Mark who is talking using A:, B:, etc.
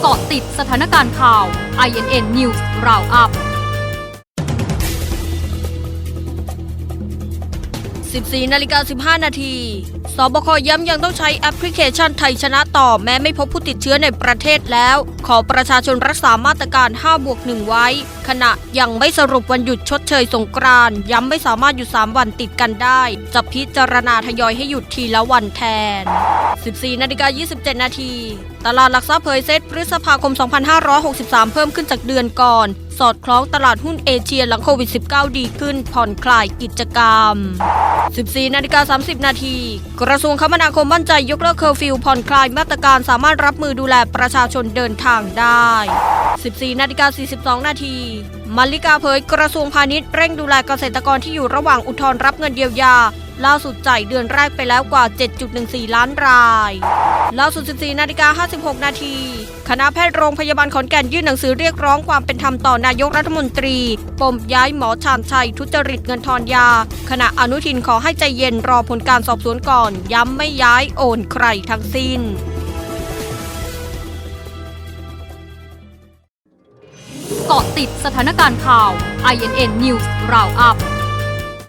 A: เกาะติดสถานการณ์ข่าว INN News Roundup
B: 14นาฬิกา15 นาที สบคย้ำยังต้องใช้แอปพลิเคชันไทยชนะต่อแม้ไม่พบผู้ติดเชื้อในประเทศแล้ว ขอประชาชนรักษามาตรการ 5 บวก 1 ไว้ ขณะยังไม่สรุปวันหยุดชดเชยสงกรานต์ย้ำไม่สามารถหยุด 3 วันติดกันได้ จะพิจารณาทยอยให้หยุดทีละวันแทน 14นาฬิกา27 นาที ตลาดหลักทรัพย์เผยเซตพฤษภาคม 2563 เพิ่มขึ้นจากเดือนก่อน สอดคล้องตลาดหุ้นเอเชียหลังโควิด -19 ดีขึ้น ผ่อนคลายกิจกรรม 14นาฬิกา30 นาทีกระทรวงคมนาคมมั่นใจยกเลิกเคอร์ฟิวผ่อนคลายมาตรการสามารถรับมือดูแลประชาชนเดินทางได้ 14นาฬิกา42 นาทีมาริกาเผยกระทรวงพาณิชย์เร่งดูแลเกษตรกรที่อยู่ระหว่างอุทธรณ์รับเงินเยียวยา ล่าสุดจ่ายเดือนแรกไปแล้วกว่า 7.14 ล้านรายล่าสุด 14 นาฬิกา 56 นาที คณะแพทย์โรงพยาบาลขอนแก่นยื่นหนังสือเรียกร้องความเป็นธรรมต่อนายกรัฐมนตรี ปมย้ายหมอชาญชัยทุจริตเงินทอนยาขณะอนุทินขอให้ใจเย็นรอผลการสอบสวนก่อน ย้ำไม่ย้ายโอนใครทั้งสิ้น
A: เกาะติดสถานการณ์ข่าว INN News Roundup